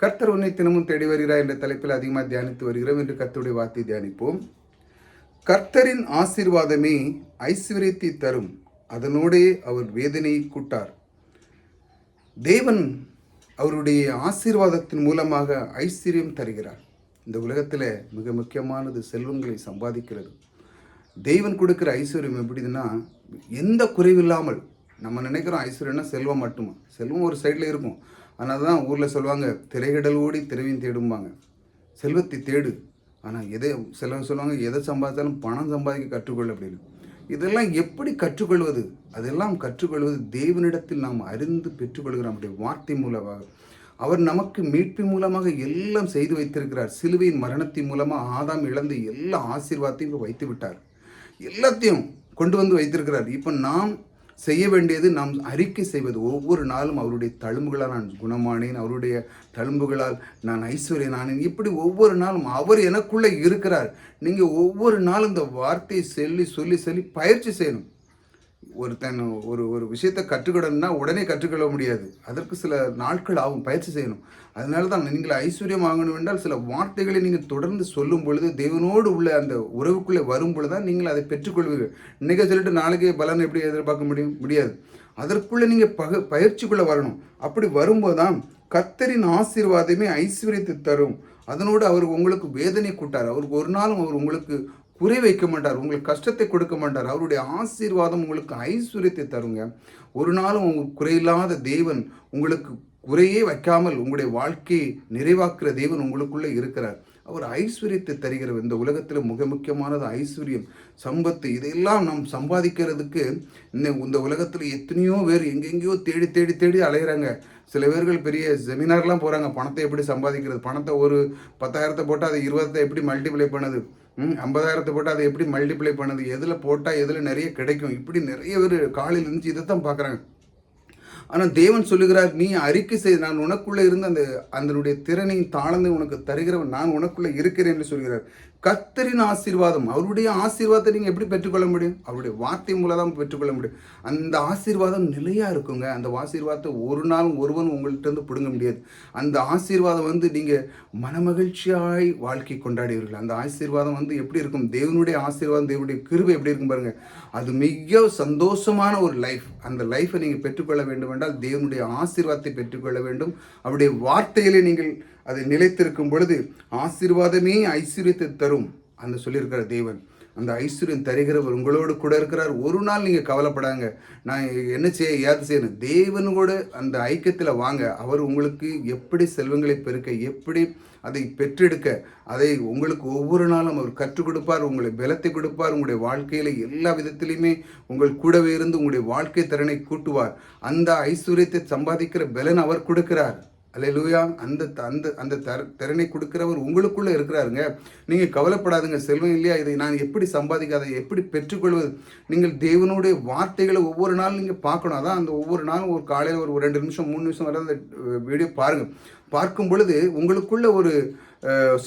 கர்த்தர் உன்னை தினமும் தேடி வருகிறார் என்ற தலைப்பில் அதிகமாக தியானித்து வருகிறோம். என்று கர்த்தருடைய வார்த்தை தியானிப்போம். கர்த்தரின் ஆசீர்வாதமே ஐஸ்வர்யத்தை தரும். அதனோடே அவர் வேதனையை கூட்டார். தேவன் அவருடைய ஆசீர்வாதத்தின் மூலமாக ஐஸ்வர்யம் தருகிறார். இந்த உலகத்தில் மிக முக்கியமானது செல்வங்களை சம்பாதிக்கிறது. தெய்வன் கொடுக்குற ஐஸ்வர்யம் எப்படின்னா எந்த குறைவில்லாமல் நம்ம நினைக்கிறோம் ஐஸ்வர்யம்னா செல்வம் மட்டுமா? செல்வம் ஒரு சைடில் இருக்கும். ஆனால் தான் ஊரில் சொல்லுவாங்க திரையிடல் ஓடி திரையும் தேடும்பாங்க. செல்வத்தை தேடு. ஆனால் எதை சிலர் சொல்லுவாங்க எதை சம்பாதித்தாலும் பணம் சம்பாதிக்க கற்றுக்கொள் அப்படின்னு. இதெல்லாம் எப்படி கற்றுக்கொள்வது? அதெல்லாம் கற்றுக்கொள்வது தேவனிடத்தில் நாம் அறிந்து பெற்றுக்கொள்கிறோம் அப்படி வார்த்தை மூலமாக. அவர் நமக்கு மீட்பின் மூலமாக எல்லாம் செய்து வைத்திருக்கிறார். சிலுவையின் மரணத்தின் மூலமாக ஆதாம் இழந்து எல்லா ஆசீர்வாதத்தையும் வைத்து விட்டார். எல்லாத்தையும் கொண்டு வந்து வைத்திருக்கிறார். இப்போ நாம் செய்ய வேண்டியது நாம் அறிக்கை செய்வது. ஒவ்வொரு நாளும் அவருடைய தழும்புகளால் நான் குணமானேன். அவருடைய தழும்புகளால் நான் ஐஸ்வர்யனானேன் இப்படி ஒவ்வொரு நாளும் அவர் எனக்குள்ளே இருக்கிறார். நீங்கள் ஒவ்வொரு நாளும் இந்த வார்த்தையை சொல்லி சொல்லி சொல்லி பயிற்சி செய்யணும். ஒருத்தன் ஒரு ஒரு விஷயத்தை கற்றுக்கிடணும்னா உடனே கற்றுக்கொள்ள முடியாது. அதற்கு சில நாட்கள் ஆகும் பயிற்சி செய்யணும். அதனால தான் நீங்கள் ஐஸ்வர்யம் வாங்கணும் என்றால் சில வார்த்தைகளை நீங்கள் தொடர்ந்து சொல்லும் பொழுது தேவனோடு உள்ள அந்த உறவுக்குள்ளே வரும் பொழுது தான் நீங்கள் அதை பெற்றுக்கொள்வீர்கள். இன்றைக்கி சொல்லிட்டு நாளைக்கு பலன் எப்படி எதிர்பார்க்க முடியும்? முடியாது. அதற்குள்ளே நீங்கள் பக பயிற்சிக்குள்ளே வரணும். அப்படி வரும்போது தான் கத்தரின் ஆசீர்வாதமே ஐஸ்வர்யத்தை தரும். அதனோடு அவர் உங்களுக்கு வேதனை கூட்டார். அவருக்கு ஒரு நாளும் அவர் உங்களுக்கு குறை வைக்க மாட்டார் உங்களுக்கு கஷ்டத்தை கொடுக்க மாட்டார். அவருடைய ஆசீர்வாதம் உங்களுக்கு ஐஸ்வர்யத்தை தருங்க. ஒரு நாளும் உங்களுக்கு குறையில்லாத தேவன் உங்களுக்கு குறையே வைக்காமல் உங்களுடைய வாழ்க்கையை நிறைவாக்குற தேவன் உங்களுக்குள்ளே இருக்கிறார். அவர் ஐஸ்வர்யத்தை தருகிற இந்த உலகத்தில் மிக முக்கியமானது ஐஸ்வர்யம் சம்பத்து. இதையெல்லாம் நாம் சம்பாதிக்கிறதுக்கு இந்த உலகத்தில் எத்தனையோ பேர் எங்கெங்கேயோ தேடி தேடி தேடி அலையிறாங்க. சில பேர்கள் பெரிய செமினார்லாம் போகிறாங்க பணத்தை எப்படி சம்பாதிக்கிறது? பணத்தை ஒரு பத்தாயிரத்தை போட்டால் அதை இருபத்தை எப்படி மல்டிப்ளை பண்ணுது? ம் ஐம்பதாயிரத்தை போட்டால் அதை எப்படி மல்டிப்ளை பண்ணுது? எதில் போட்டால் எதில் நிறைய கிடைக்கும்? இப்படி நிறைய பேர் காலையில் இருந்துச்சு இதை தான் பார்க்குறாங்க. ஆனால் தேவன் சொல்லுகிறார் நீ அறிக்கை செய்து நான் உனக்குள்ளே இருந்து அந்த அதனுடைய திறனையும் தாளந்தை உனக்கு தருகிறவன் நான் உனக்குள்ளே இருக்கிறேன் என்று சொல்கிறார். கத்தரின் ஆசீர்வாதம். அவருடைய ஆசீர்வாதத்தை நீங்கள் எப்படி பெற்றுக்கொள்ள முடியும்? அவருடைய வார்த்தை மூலம் தான் பெற்றுக்கொள்ள முடியும். அந்த ஆசீர்வாதம் நிலையாக இருக்குங்க. அந்த ஆசீர்வாதத்தை ஒரு நாள் ஒருவன் உங்கள்கிட்ட இருந்து பிடுங்க முடியாது. அந்த ஆசீர்வாதம் வந்து நீங்கள் மனமகிழ்ச்சியாய் வாழ்க்கை கொண்டாடுவீர்கள் அந்த ஆசீர்வாதம் வந்து எப்படி இருக்கும்? தேவனுடைய ஆசீர்வாதம் தேவனுடைய கிருவை எப்படி இருக்கும் பாருங்கள் அது மிக சந்தோஷமான ஒரு லைஃப் அந்த லைஃப்பை நீங்கள் பெற்றுக்கொள்ள வேண்டும் என்றால் தேவனுடைய ஆசீர்வாதத்தை பெற்றுக்கொள்ள வேண்டும். அவருடைய வார்த்தையிலே நீங்கள் அதை நிலைத்திருக்கும் பொழுது ஆசீர்வாதமே ஐஸ்வர்யத்தை தரும் அந்த சொல்லியிருக்கிற தேவன். அந்த ஐஸ்வர்யம் தருகிறவர் உங்களோடு கூட இருக்கிறார். ஒரு நாள் நீங்கள் கவலைப்படாங்க. நான் என்ன செய்ய ஏது செய்யணும் கூட அந்த ஐக்கியத்தில் வாங்க. அவர் உங்களுக்கு எப்படி செல்வங்களை பெருக்க எப்படி அதை பெற்றெடுக்க அதை உங்களுக்கு ஒவ்வொரு நாளும் அவர் கற்றுக் கொடுப்பார். உங்களை பலத்தை கொடுப்பார். உங்களுடைய வாழ்க்கையில் எல்லா விதத்திலையுமே உங்கள் கூடவே இருந்து உங்களுடைய வாழ்க்கை திறனை கூட்டுவார். அந்த ஐஸ்வர்யத்தை சம்பாதிக்கிற பலன் அவர் கொடுக்கிறார். அல்லேலூயா. அந்த அந்த அந்த தர் திறனை கொடுக்குறவர் உங்களுக்குள்ளே இருக்கிறாருங்க. நீங்கள் கவலைப்படாதுங்க செல்வம் இல்லையா? இதை நான் எப்படி சம்பாதிக்க அதை எப்படி பெற்றுக்கொள்வது? நீங்கள் தேவனுடைய வார்த்தைகளை ஒவ்வொரு நாளும் நீங்கள் பார்க்கணும். அதான் அந்த ஒவ்வொரு நாளும் ஒரு காலையில் ஒரு ரெண்டு நிமிஷம் மூணு நிமிஷம் வர அந்த வீடியோ பாருங்கள் பார்க்கும் பொழுது உங்களுக்குள்ள ஒரு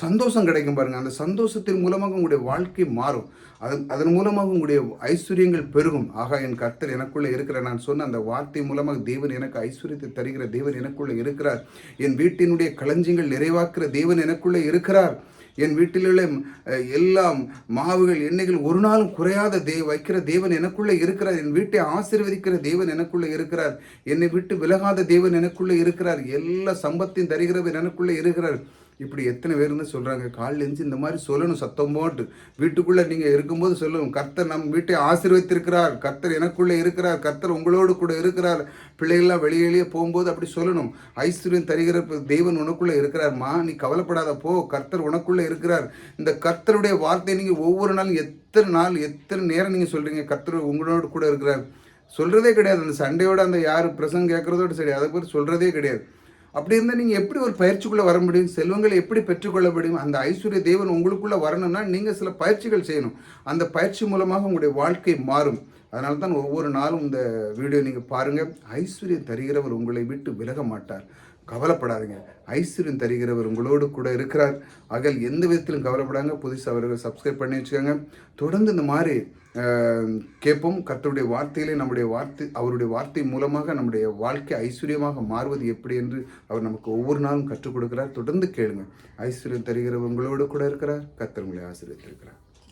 சந்தோஷம் கிடைக்கும் பாருங்க. அந்த சந்தோஷத்தின் மூலமாக உங்களுடைய வாழ்க்கை மாறும். அதன் அதன் மூலமாக உங்களுடைய ஐஸ்வர்யங்கள் பெருகும். ஆகா என் கர்த்தர் எனக்குள்ளே இருக்கிற நான் சொன்ன அந்த வார்த்தை மூலமாக தேவன் எனக்கு ஐஸ்வர்யத்தை தருகிற தேவன் எனக்குள்ளே இருக்கிறார். என் வீட்டினுடைய களஞ்சியங்கள் நிறைவாக்குற தேவன் எனக்குள்ளே இருக்கிறார். என் வீட்டிலுள்ள எல்லாம் மாவுகள் எண்ணெய்கள் ஒரு நாளும் குறையாத தே வைக்கிற தேவன் எனக்குள்ளே இருக்கிறார். என் வீட்டை ஆசீர்வதிக்கிற தேவன் எனக்குள்ளே இருக்கிறார். என்னை விட்டு விலகாத தேவன் எனக்குள்ளே இருக்கிறார். எல்லா சம்பத்தையும் தருகிறவர் எனக்குள்ளே இருக்கிறார். இப்படி எத்தனை பேருன்னு சொல்கிறாங்க காலில் எழுந்து இந்த மாதிரி சொல்லணும் சத்தம் போட்டு வீட்டுக்குள்ளே நீங்கள் இருக்கும்போது சொல்லணும் கர்த்தர் நம் வீட்டை ஆசீர்வத்திருக்கிறார் கர்த்தர் எனக்குள்ளே இருக்கிறார். கர்த்தர் உங்களோடு கூட இருக்கிறார். பிள்ளைகள்லாம் வெளியிலேயே போகும்போது அப்படி சொல்லணும். ஐஸ்வர்யம் தருகிற தெய்வன் உனக்குள்ளே இருக்கிறார்மா நீ கவலைப்படாத போ. கர்த்தர் உனக்குள்ளே இருக்கிறார். இந்த கர்த்தருடைய வார்த்தையை நீங்கள் ஒவ்வொரு நாளும் எத்தனை நாள் எத்தனை நேரம் நீங்கள் சொல்கிறீங்க கர்த்தர் உங்களோடு கூட இருக்கிறார். சொல்கிறதே கிடையாது. அந்த சண்டையோட அந்த யார் பிரசங்கம் கேட்குறதோட சரி அதை பற்றி சொல்கிறதே கிடையாது. அப்படி இருந்தால் நீங்கள் எப்படி ஒரு பயிற்சிக்குள்ளே வர முடியும்? செல்வங்களை எப்படி பெற்றுக்கொள்ள முடியும்? அந்த ஐஸ்வர்ய தேவன் உங்களுக்குள்ளே வரணும்னா நீங்கள் சில பயிற்சிகள் செய்யணும். அந்த பயிற்சி மூலமாக உங்களுடைய வாழ்க்கை மாறும். அதனால தான் ஒவ்வொரு நாளும் இந்த வீடியோ நீங்கள் பாருங்கள் ஐஸ்வர்யம் தருகிறவர் உங்களை விட்டு விலக மாட்டார். கவலைப்படாதீங்க. ஐஸ்வர்யம் தருகிறவர் உங்களோடு கூட இருக்கிறார். அகல் எந்த விதத்திலும் கவலைப்படாங்க. புதுசாக அவர்கள் சப்ஸ்கிரைப் பண்ணி வச்சுக்கோங்க. தொடர்ந்து இந்த மாதிரி கேட்போம். கர்த்தருடைய வார்த்தையிலே நம்முடைய வார்த்தை அவருடைய வார்த்தை மூலமாக நம்முடைய வாழ்க்கை ஐஸ்வர்யமாக மாறுவது எப்படி என்று அவர் நமக்கு ஒவ்வொரு நாளும் கற்றுக் கொடுக்கிறார். தொடர்ந்து கேளுங்க. ஐஸ்வர்யம் தருகிறவர் உங்களோடு கூட இருக்கிறார். கர்த்தர் உங்களை ஆசிரியத்திருக்கிறார்